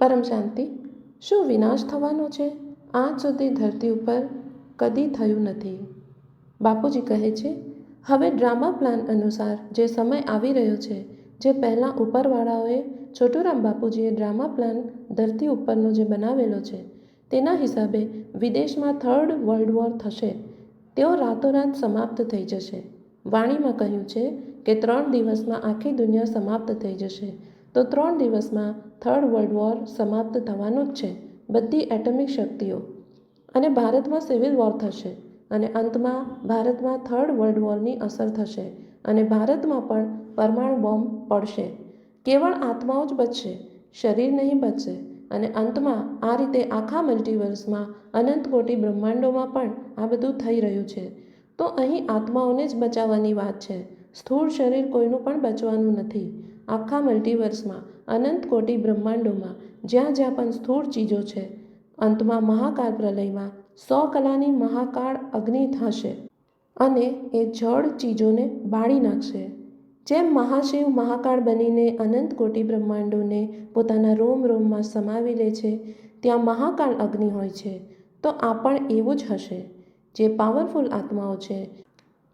પરમ શાંતિ, શું વિનાશ થવાનો છે? આજ સુધી ધરતી ઉપર કદી થયું નથી. બાપુજી કહે છે, હવે ડ્રામા પ્લાન અનુસાર જે સમય આવી રહ્યો છે, જે પહેલાં ઉપરવાળાઓએ છોટુરામ બાપુજીએ ડ્રામા પ્લાન ધરતી ઉપરનો જે બનાવેલો છે, તેના હિસાબે વિદેશમાં થર્ડ વર્લ્ડ વોર થશે. તેઓ રાતોરાત સમાપ્ત થઈ જશે. વાણીમાં કહ્યું છે કે ત્રણ દિવસમાં આખી દુનિયા સમાપ્ત થઈ જશે. તો ત્રણ દિવસમાં થર્ડ વર્લ્ડ વોર સમાપ્ત થવાનું જ છે, બધી એટમિક શક્તિઓ. અને ભારતમાં સિવિલ વોર થશે અને અંતમાં ભારતમાં થર્ડ વર્લ્ડ વોરની અસર થશે અને ભારતમાં પણ પરમાણુ બોમ્બ પડશે. કેવળ આત્માઓ જ બચશે, શરીર નહીં બચશે અને અંતમાં આ રીતે આખા મલ્ટીવર્સમાં અનંત કોટી બ્રહ્માંડોમાં પણ આ બધું થઈ રહ્યું છે. તો અહીં આત્માઓને જ બચાવવાની વાત છે. સ્થૂળ શરીર કોઈનું પણ બચવાનું નથી. આખા મલ્ટીવર્સમાં, અનંત કોટી બ્રહ્માંડોમાં, જ્યાં જ્યાં પણ સ્થૂળ ચીજો છે, અંતમાં મહાકાળ પ્રલયમાં સો કલાની મહાકાળ અગ્નિ થશે અને એ જળ ચીજોને બાળી નાખશે. જેમ મહાશિવ મહાકાળ બનીને અનંત કોટી બ્રહ્માંડોને પોતાના રોમ રોમમાં સમાવી લે છે, ત્યાં મહાકાળ અગ્નિ હોય છે, તો આ પણ એવું જ હશે. જે પાવરફુલ આત્માઓ છે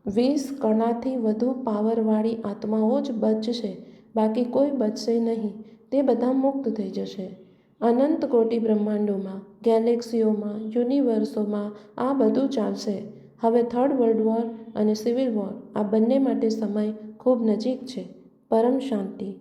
વીસ કણાથી વધુ પાવરવાળી આત્માઓ જ બચશે, બાકી કોઈ બચશે નહીં. તે બધા મુક્ત થઈ જશે. અનંત કોટી બ્રહ્માંડોમાં, ગેલેક્સીઓમાં, યુનિવર્સોમાં આ બધું ચાલશે. હવે થર્ડ વર્લ્ડ વોર અને સિવિલ વોર આ બંને માટે સમય ખૂબ નજીક છે. પરમ શાંતિ.